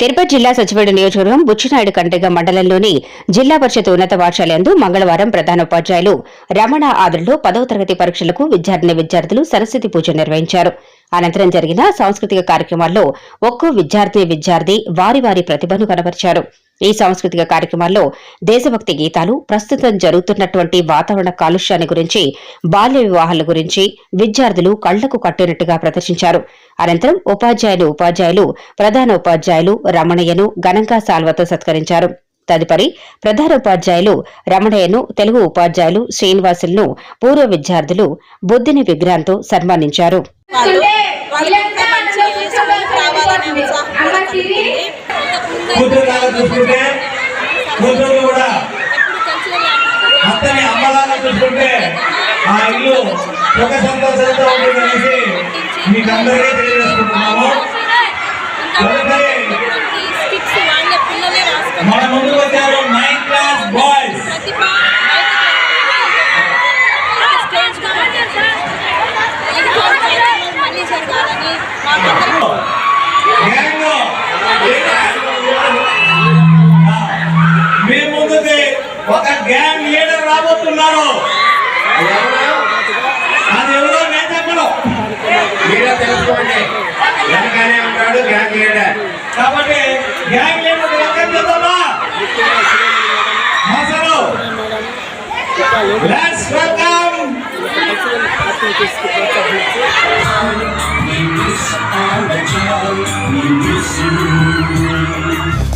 తిరుపతి జిల్లా సచివేడు నియోజకవర్గం బుచ్చినాయుడు కండ్రిగ మండలంలోని జిల్లా పరిషత్ ఉన్నత పాఠశాలయందు మంగళవారం ప్రధానోపాధ్యాయులు రమణ ఆదుల్లో పదవ తరగతి పరీక్షలకు విద్యార్థిని విద్యార్థులు సరస్వతి పూజ నిర్వహించారు. అనంతరం జరిగిన సాంస్కృతిక కార్యక్రమాల్లో ఒక్కో విద్యార్థి విద్యార్థి వారి వారి ప్రతిభను కనబరిచారు. ఈ సాంస్కృతిక కార్యక్రమాల్లో దేశభక్తి గీతాలు ప్రస్తుతం జరుగుతున్నటువంటి వాతావరణ కాలుష్యాన్ని గురించి బాల్య వివాహాల గురించి విద్యార్థులు కళ్ళకు కట్టినట్టుగా ప్రదర్శించారు. అనంతరం ఉపాధ్యాయులు ఉపాధ్యాయులు ప్రధాన ఉపాధ్యాయులు రమణయ్యను ఘనంగా సాల్వతో సత్కరించారు. తదుపరి ప్రధాన ఉపాధ్యాయులు రమణయ్యను తెలుగు ఉపాధ్యాయులు శ్రీనివాసులను పూర్వ విద్యార్థులు బుద్ధిని విగ్రహంతో సన్మానించారు. కూతురులాగా చూసుకుంటే కూతురు కూడా అత్తని అమ్మలాగా చూసుకుంటే ఆ ఇల్లు సుఖ సంతోషంతో ఉంటుందనేసి మీకు అందరికీ తెలియజేసుకుంటున్నాము ఒక గ్యాంగ్ లీడర్ రాబోతున్నారు. అది ఎవరో నేను చెప్పను మీరే తెలుసుకోండి. వెనకనే ఉంటాడు గ్యాంగ్ లీడర్ కాబట్టి గ్యాంగ్ లీడర్ వెల్కమ్ చేద్దామా మాసరు let's welcome We miss our child, we miss you.